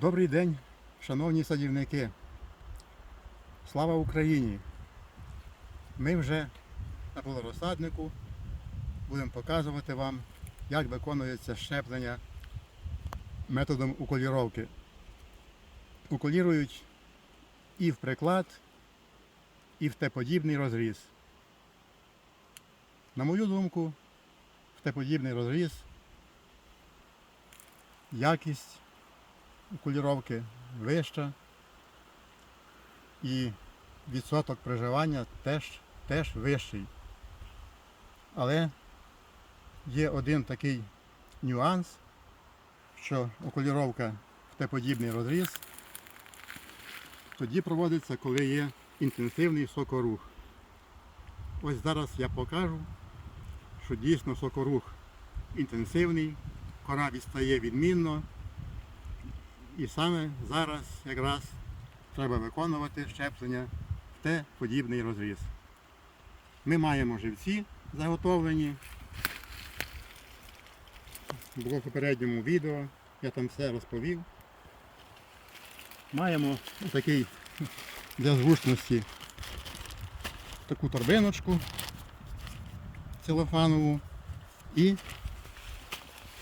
Добрий день, шановні садівники. Слава Україні! Ми вже на полорозсаднику будемо показувати вам, як виконується щеплення методом уколіровки. Уколірують і в приклад, і в Т-подібний розріз. На мою думку, в Т-подібний розріз якість уколіровки вища і відсоток приживання теж, теж вищий. Але є один такий нюанс, що окуліровка в Т-подібний розріз тоді проводиться, коли є інтенсивний сокорух. Ось зараз я покажу, що дійсно сокорух інтенсивний, кора відстає відмінно. І саме зараз якраз треба виконувати щеплення в Т-подібний розріз. Ми маємо живці заготовлені. Було в попередньому відео, я там все розповів. Маємо такий для зручності таку торбиночку целофанову і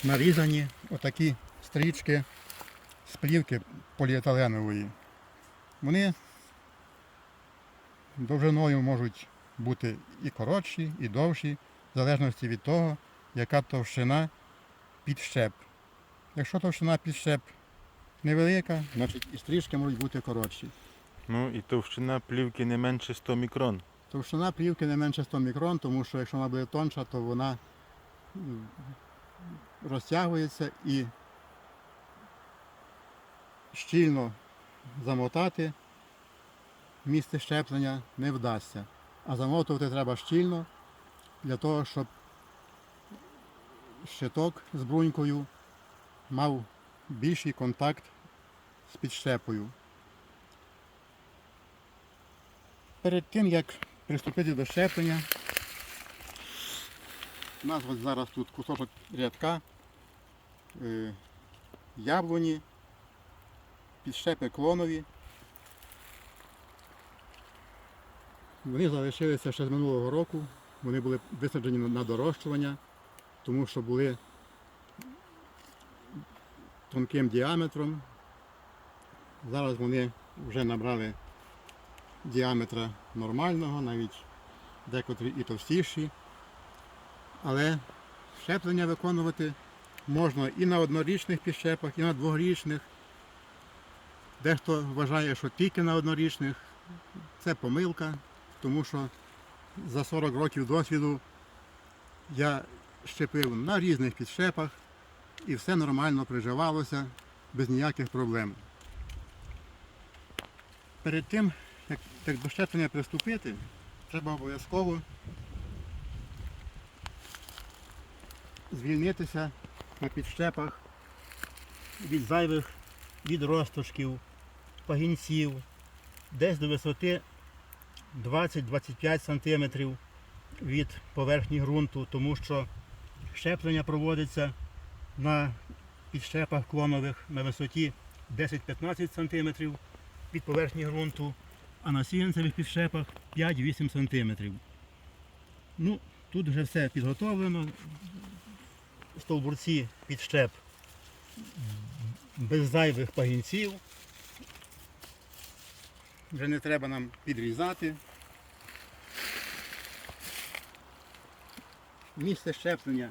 нарізані отакі стрічки з плівки поліетиленової. Вони довжиною можуть бути і коротші, і довші, в залежності від того, яка товщина підщеп. Якщо товщина підщеп невелика, значить і стрічки можуть бути коротші. Ну і товщина плівки не менше 100 мікрон. Товщина плівки не менше 100 мікрон, тому що якщо вона буде тонша, то вона розтягується і щільно замотати місце щеплення не вдасться. А замотувати треба щільно для того, щоб щиток з брунькою мав більший контакт з підщепою. Перед тим, як приступити до щеплення, у нас зараз тут кусочок рядка е, яблуні, підщепи клонові. Вони залишилися ще з минулого року. Вони були висаджені на- дорощування, тому що були тонким діаметром. Зараз вони вже набрали діаметра нормального, навіть декотрі і товстіші. Але щеплення виконувати можна і на однорічних підщепах, і на двогорічних. Дехто вважає, що тільки на однорічних. Це помилка, тому що за 40 років досвіду я щепив на різних підщепах і все нормально приживалося без ніяких проблем. Перед тим, як, як до щеплення приступити, треба обов'язково звільнитися на підщепах від зайвих відросточків, пагінців, десь до висоти 20-25 см від поверхні ґрунту, тому що щеплення проводиться на підщепах клонових на висоті 10-15 см від поверхні ґрунту, а на сіянцевих підщепах 5-8 см. Ну, тут вже все підготовлено. Стовбурці підщеп без зайвих пагінців. Вже не треба нам підрізати. Місце щеплення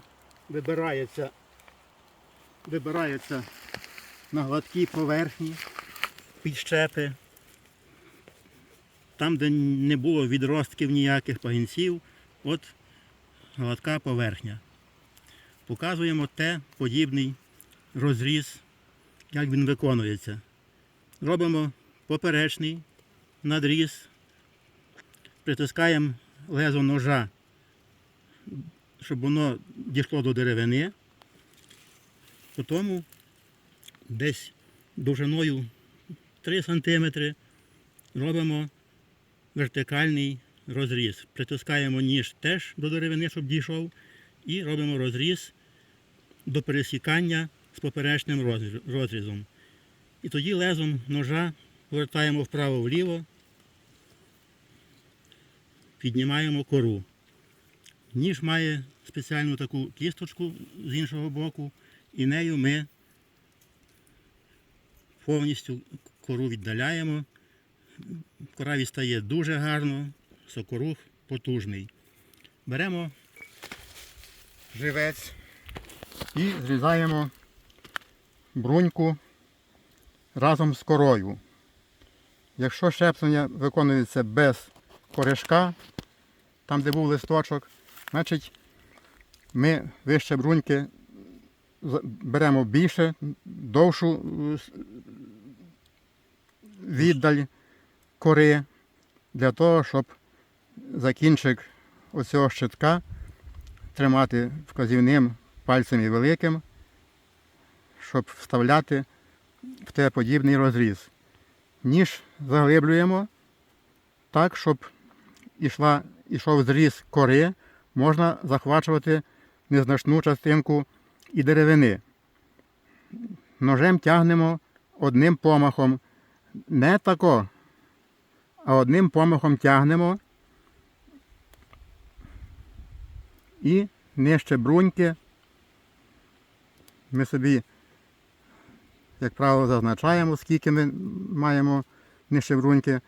вибирається, вибирається на гладкій поверхні підщепи. Там, де не було відростків ніяких пагінців, от гладка поверхня. Показуємо те подібний розріз, як він виконується. Робимо поперечний надріз, притискаємо лезо ножа, щоб воно дійшло до деревини. Потім десь довжиною 3 см робимо вертикальний розріз. Притискаємо ніж теж до деревини, щоб дійшов, і робимо розріз до пересікання з поперечним розрізом. І тоді лезом ножа повертаємо вправо-вліво, піднімаємо кору. Ніж має спеціальну таку кісточку з іншого боку, і нею ми повністю кору віддаляємо. Кора відстає дуже гарно, сокорух потужний. Беремо живець і зрізаємо бруньку разом з корою. Якщо щеплення виконується без корешка, там де був листочок, значить ми вище бруньки беремо більше, довшу е, віддаль кори для того, щоб закінчик оцього щитка тримати вказівним пальцем і великим, щоб вставляти в те подібний розріз. Ніж заглиблюємо так, щоб ішла, ішов зріз кори, можна захвачувати незначну частинку і деревини. Ножем тягнемо одним помахом. Не тако, а одним помахом тягнемо і нижче бруньки ми собі, як правило, зазначаємо, скільки ми маємо нижче бруньки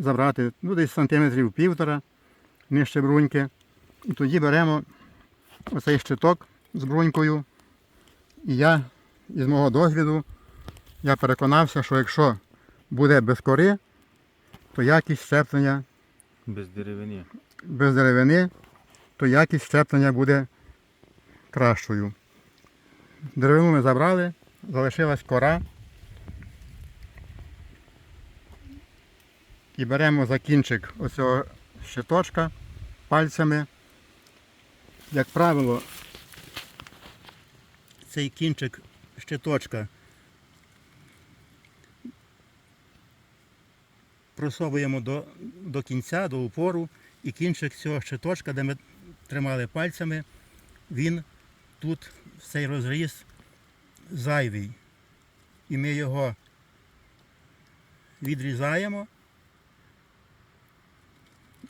забрати, ну десь сантиметрів півтора нижче бруньки. І тоді беремо оцей щиток з брунькою. І я із мого досвіду я переконався, що якщо буде без кори, то якість щеплення Без деревини. без деревини, то якість щеплення буде кращою. Деревину ми забрали, залишилась кора. І беремо за кінчик оцього щиточка пальцями. Як правило, цей кінчик щиточка просовуємо до, до кінця, до упору, і кінчик цього щиточка, де ми тримали пальцями, він тут в цей розріз зайвий. І ми його відрізаємо.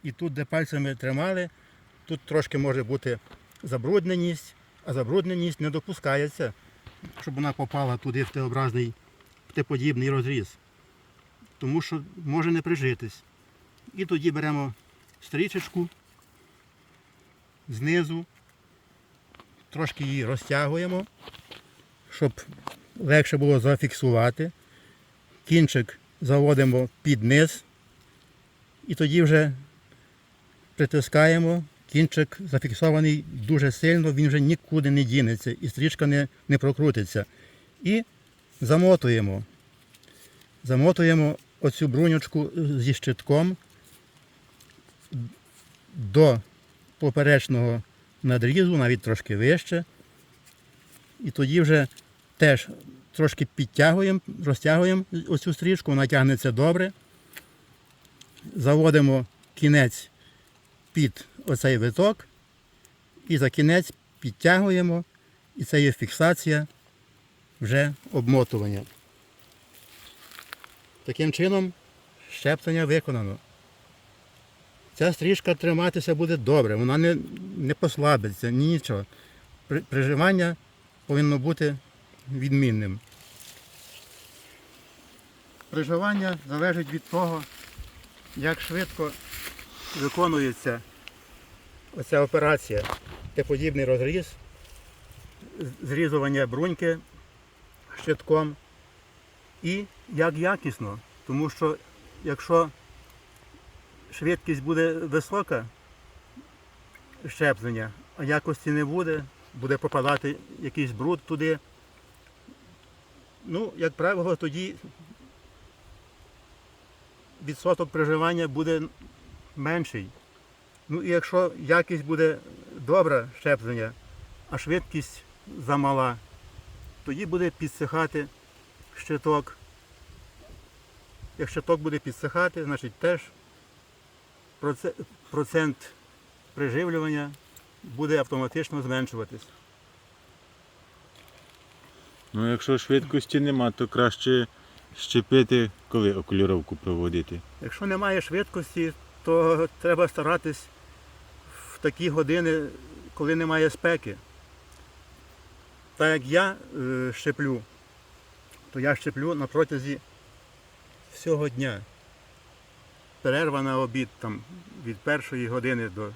І тут, де пальцями тримали, тут трошки може бути забрудненість, а забрудненість не допускається, щоб вона попала туди в Т-образний, в Т-подібний розріз. Тому що може не прижитись. І тоді беремо стрічечку знизу, трошки її розтягуємо, щоб легше було зафіксувати. Кінчик заводимо під низ і тоді вже притискаємо. Кінчик зафіксований дуже сильно, він вже нікуди не дінеться і стрічка не, не прокрутиться. І замотуємо. Замотуємо оцю брунючку зі щитком до поперечного надрізу, навіть трошки вище. І тоді вже теж трошки підтягуємо, розтягуємо оцю стрічку, вона тягнеться добре. Заводимо кінець під оцей виток і за кінець підтягуємо, і це є фіксація вже обмотування. Таким чином щеплення виконано. Ця стрічка триматися буде добре, вона не, не послабиться, ні нічого. При- Приживання повинно бути відмінним. Приживання залежить від того, як швидко виконується оця операція. Це подібний розріз, зрізування бруньки щитком і як якісно. Тому що якщо швидкість буде висока щеплення, а якості не буде, буде попадати якийсь бруд туди. Ну, як правило, тоді відсоток приживання буде менший. Ну і якщо якість буде добра щеплення, а швидкість замала, тоді буде підсихати щиток. Як щиток буде підсихати, значить теж процент приживлювання буде автоматично зменшуватись. Ну якщо швидкості нема, то краще Щепити, коли окуліровку проводити. Якщо немає швидкості, то треба старатись в такі години, коли немає спеки. Так як я е, щеплю, то я щеплю на протязі всього дня. Перерва на обід там, від першої години до,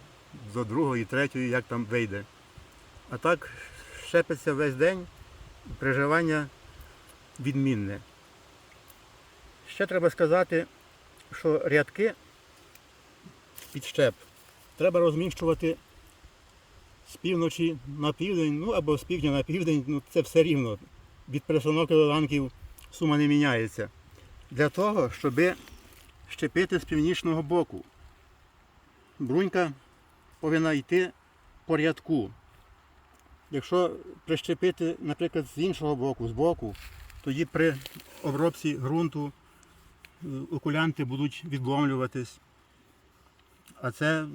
до другої, третьої, як там вийде. А так щепиться весь день, приживання відмінне. Ще треба сказати, що рядки під щеп треба розміщувати з півночі на південь, ну або з півдня на південь, ну це все рівно. Від пересоноки до ранків сума не міняється. Для того, щоб щепити з північного боку. Брунька повинна йти по рядку. Якщо прищепити, наприклад, з іншого боку, з боку, тоді при обробці ґрунту е, окулянти будуть відломлюватись. А це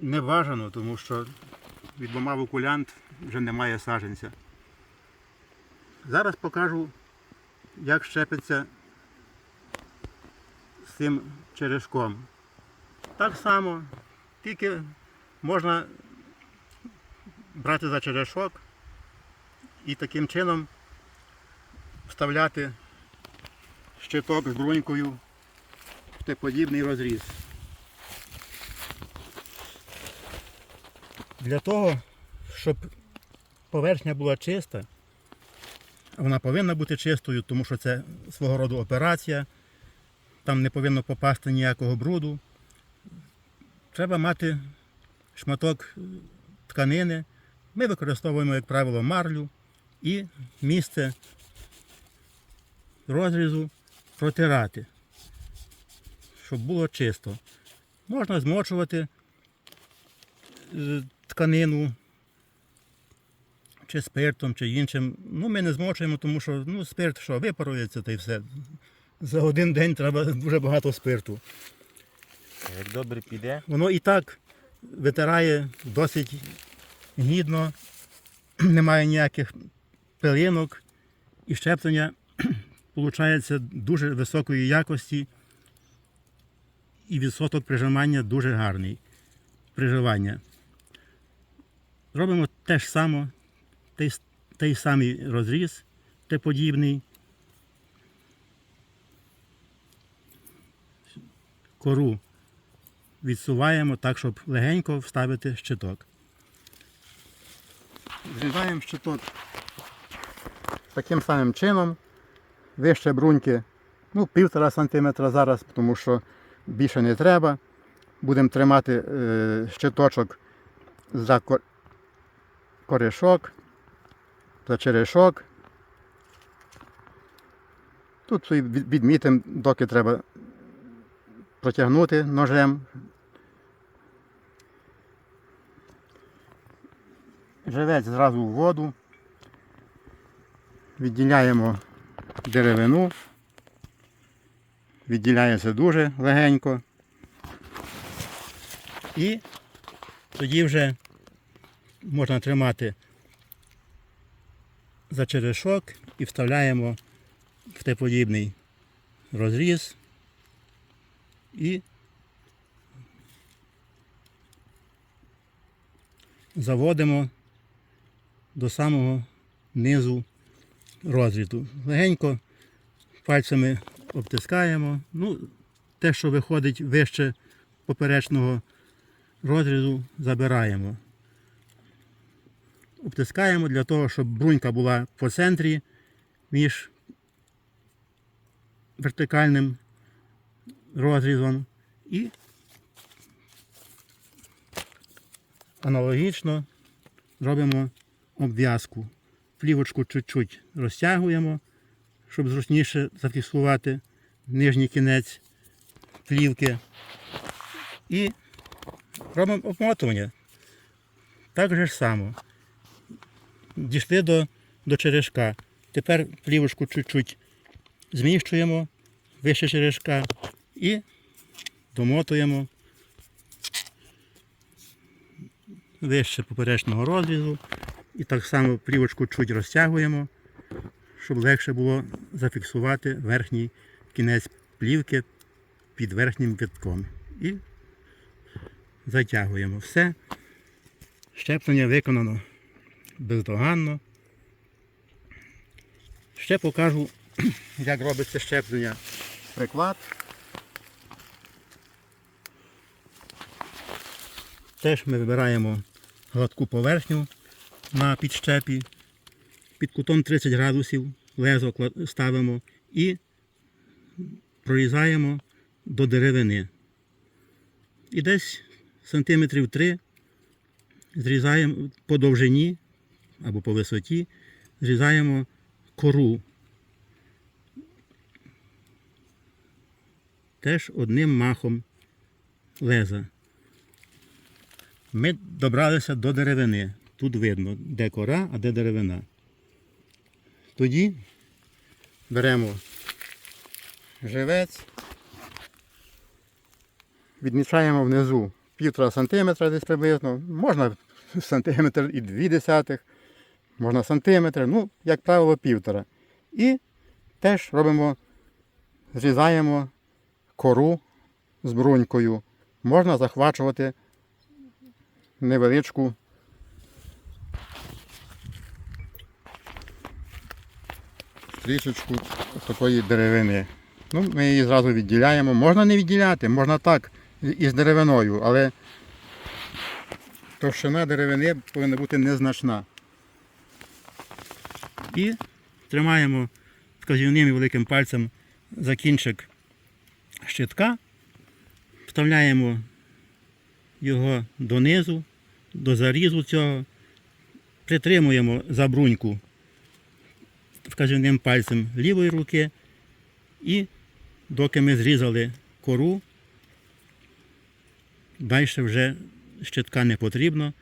не бажано, тому що відломав окулянт, вже немає саженця. Зараз покажу, як щепиться з цим черешком. Так само, тільки можна брати за черешок і таким чином вставляти щиток з брунькою в Т-подібний розріз. Для того, щоб поверхня була чиста, вона повинна бути чистою, тому що це свого роду операція, там не повинно попасти ніякого бруду. Треба мати шматок тканини. Ми використовуємо, як правило, марлю і місце розрізу протирати, щоб було чисто. Можна змочувати е, тканину чи спиртом, чи іншим. Ну, ми не змочуємо, тому що ну, спирт що, випарується та й все. За один день треба дуже багато спирту. Як добре піде, Воно і так витирає досить гідно, немає ніяких пилинок і щеплення виходить дуже високої якості і відсоток прижимання дуже гарний. Приживання. Робимо те ж саме, той, той самий розріз, те подібний. Кору відсуваємо так, щоб легенько вставити щиток. Зрізаємо щиток таким самим чином. Вище бруньки ну, півтора сантиметра зараз, тому що більше не треба. Будемо тримати е, щиточок за корішок, за черешок. Тут відмітимо, доки треба протягнути ножем. Живець зразу в воду. Відділяємо деревину. Відділяється дуже легенько. І тоді вже можна тримати за черешок і вставляємо в Т-подібний розріз і заводимо до самого низу розрізу. Легенько пальцями обтискаємо. Ну, те, що виходить вище поперечного розрізу, забираємо. Обтискаємо для того, щоб брунька була по центрі між вертикальним розрізом і аналогічно робимо обв'язку. Плівочку чуть-чуть розтягуємо, щоб зручніше зафіксувати нижній кінець плівки. І робимо обмотування. Так же ж само. Дійшли до, до черешка. Тепер плівочку чуть-чуть зміщуємо вище черешка і домотуємо вище поперечного розрізу. І так само плівочку чуть розтягуємо, щоб легше було зафіксувати верхній кінець плівки під верхнім витком. І затягуємо. Все. Щеплення виконано бездоганно. Ще покажу, як робиться щеплення. Приклад. Теж ми вибираємо гладку поверхню на підщепі. Під кутом 30 градусів лезо ставимо і прорізаємо до деревини. І десь сантиметрів 3 зрізаємо по довжині або по висоті, зрізаємо кору. Теж одним махом леза. Ми добралися до деревини. Тут видно, де кора, а де деревина. Тоді беремо живець, відмічаємо внизу півтора сантиметра десь приблизно, можна сантиметр і дві десятих, можна сантиметр, ну, як правило, півтора. І теж робимо, зрізаємо кору з брунькою. Можна захвачувати невеличку стрічечку такої деревини. Ну, ми її зразу відділяємо. Можна не відділяти, можна так із деревиною, але товщина деревини повинна бути незначна. І тримаємо вказівним і великим пальцем за кінчик щитка, вставляємо його донизу, до зарізу цього, притримуємо за бруньку вказівним пальцем лівої руки і доки ми зрізали кору, далі вже щитка не потрібно.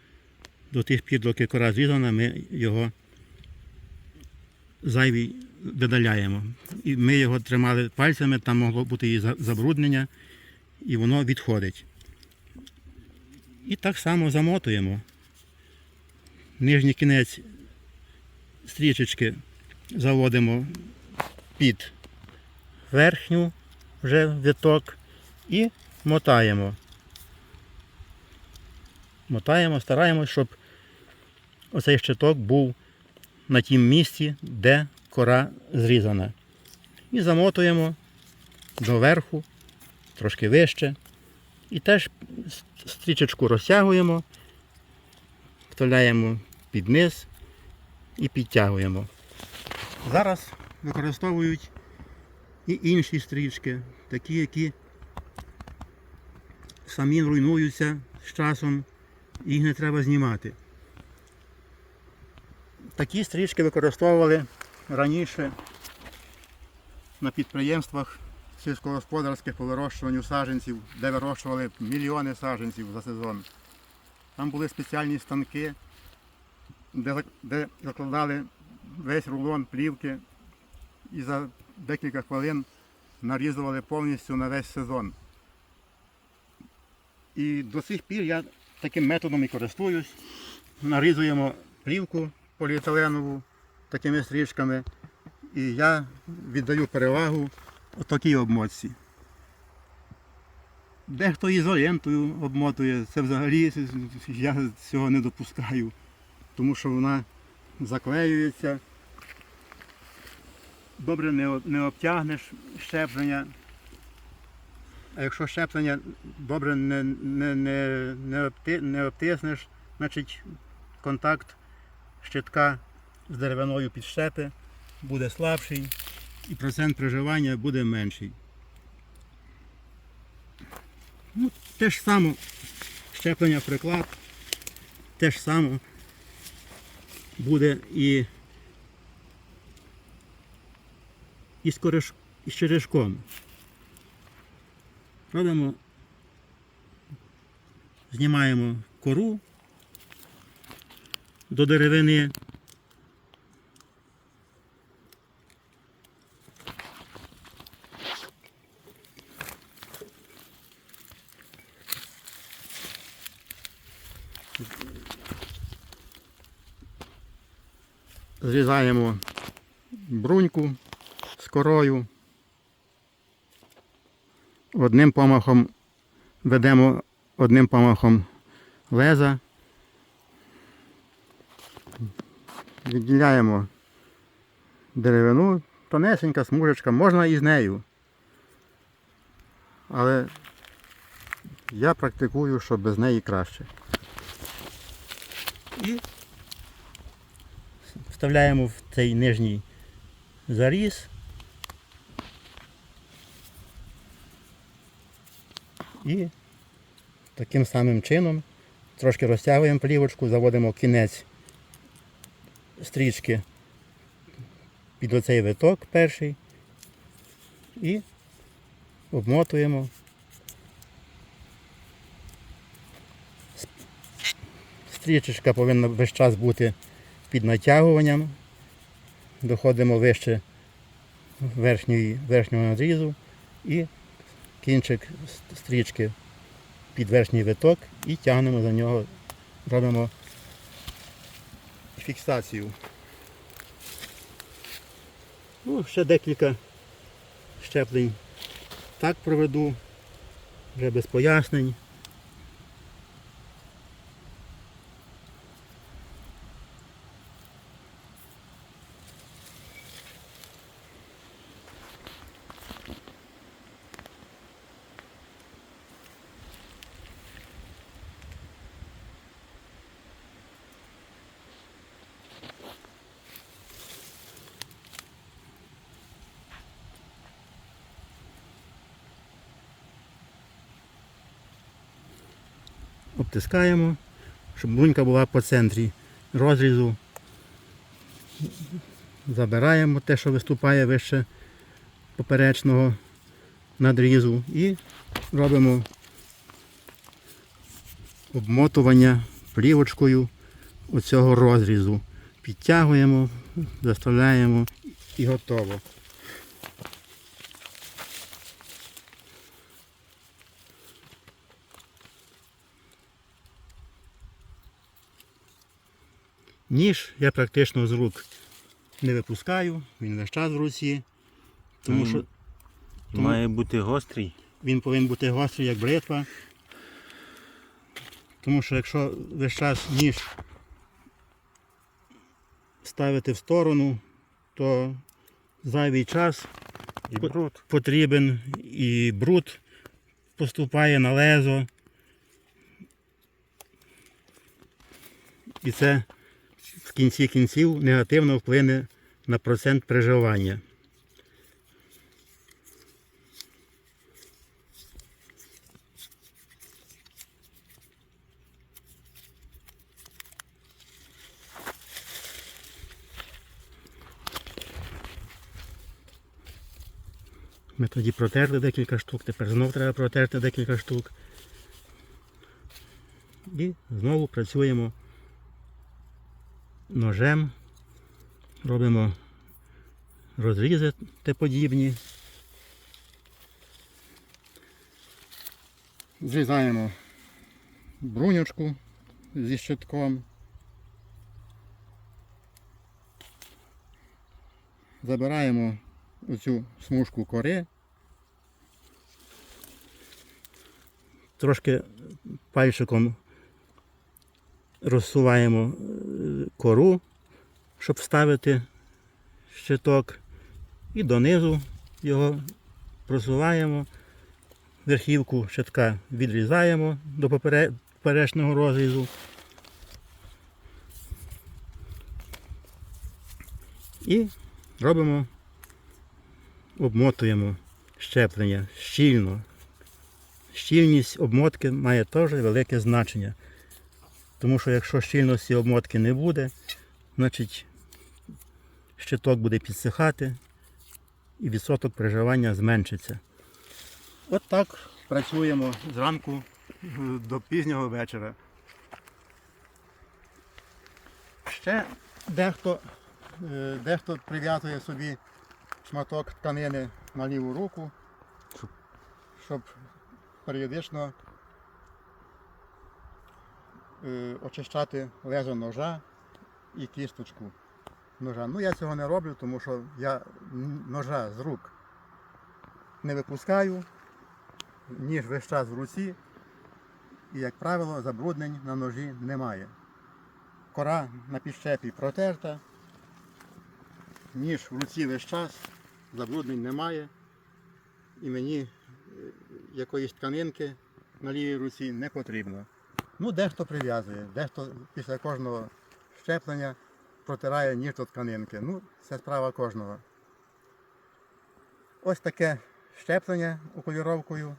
До тих пір, доки кора зрізана, ми його зайвий видаляємо. І ми його тримали пальцями, там могло бути і забруднення, і воно відходить. І так само замотуємо. Нижній кінець стрічечки заводимо під верхню вже виток і мотаємо. Мотаємо, стараємось, щоб оцей щиток був на тім місці, де кора зрізана. І замотуємо доверху, трошки вище. І теж стрічечку розтягуємо, вставляємо під низ і підтягуємо. Зараз використовують і інші стрічки, такі, які самі руйнуються з часом, їх не треба знімати. Такі стрічки використовували раніше на підприємствах сільськогосподарських по вирощуванню саджанців, де вирощували мільйони саджанців за сезон. Там були спеціальні станки, де, де закладали весь рулон плівки і за декілька хвилин нарізували повністю на весь сезон. І до сих пір я таким методом і користуюсь. Нарізуємо плівку поліетиленову такими стрічками. І я віддаю перевагу такій обмотці. Дехто ізолентою обмотує, це взагалі я цього не допускаю, тому що вона заклеюється. Добре не, не обтягнеш щеплення. А якщо щеплення добре не, не, не, не, обти, не обтиснеш, значить контакт щитка з деревиною підщепи буде слабший і процент приживання буде менший. Ну, те ж саме щеплення приклад, те ж саме буде і, і з, кореш, і з черешком. Робимо, знімаємо кору до деревини. Зрізаємо бруньку корою. Одним помахом ведемо одним помахом леза. Відділяємо деревину, тонесенька смужечка, можна і з нею. Але я практикую, що без неї краще. І вставляємо в цей нижній заріз. І таким самим чином трошки розтягуємо плівочку, заводимо кінець стрічки під оцей виток перший і обмотуємо. Стрічечка повинна весь час бути під натягуванням. Доходимо вище верхньої, верхнього надрізу і кінчик стрічки під верхній виток і тягнемо за нього, робимо фіксацію. Ну, ще декілька щеплень так проведу, вже без пояснень. Обтискаємо, щоб брунька була по центрі розрізу. Забираємо те, що виступає вище поперечного надрізу і робимо обмотування плівочкою оцього розрізу. Підтягуємо, заставляємо і готово. Ніж я практично з рук не випускаю, він весь час в руці, тому що Тому- Має бути гострий. він повинен бути гострий, як бритва. Тому що якщо весь час ніж ставити в сторону, то зайвий час І бруд. потрібен і бруд поступає на лезо. І це в кінці кінців негативно вплине на процент приживання. Ми тоді протерли декілька штук, тепер знов треба протерти декілька штук. І знову працюємо ножем, робимо розрізи те подібні. Зрізаємо брунючку зі щитком. Забираємо оцю смужку кори. Трошки пальчиком розсуваємо е, кору, щоб вставити щиток. І донизу його просуваємо. Верхівку щитка відрізаємо до попере- поперечного розрізу. І робимо обмотуємо щеплення щільно. Щільність обмотки має теж велике значення. Тому що якщо щільності обмотки не буде, значить щиток буде підсихати і відсоток приживання зменшиться. От так працюємо зранку е, до пізнього вечора. Ще дехто, е, дехто прив'язує собі шматок тканини на ліву руку, щоб періодично очищати лезо ножа і кісточку. ножа. Ну я цього не роблю, тому що я ножа з рук не випускаю, ніж весь час в руці. І, як правило, забруднень на ножі немає. Кора на підщепі протерта, ніж в руці весь час, забруднень немає. І мені е, якоїсь тканинки на лівій руці не потрібно. Ну, дехто прив'язує, дехто після кожного щеплення протирає ніж до тканинки. Ну, це справа кожного. Ось таке щеплення окуліровкою.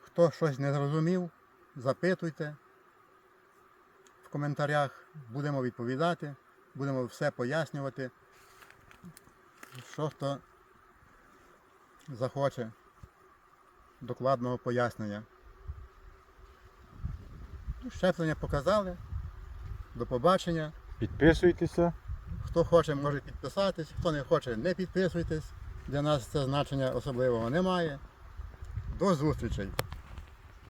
Хто щось не зрозумів, запитуйте в коментарях, будемо відповідати, будемо все пояснювати, що хто захоче докладного пояснення. Ну, Щеплення показали. До побачення. Підписуйтеся. Хто хоче, може підписатись, хто не хоче, не підписуйтесь. Для нас це значення особливого немає. До зустрічей!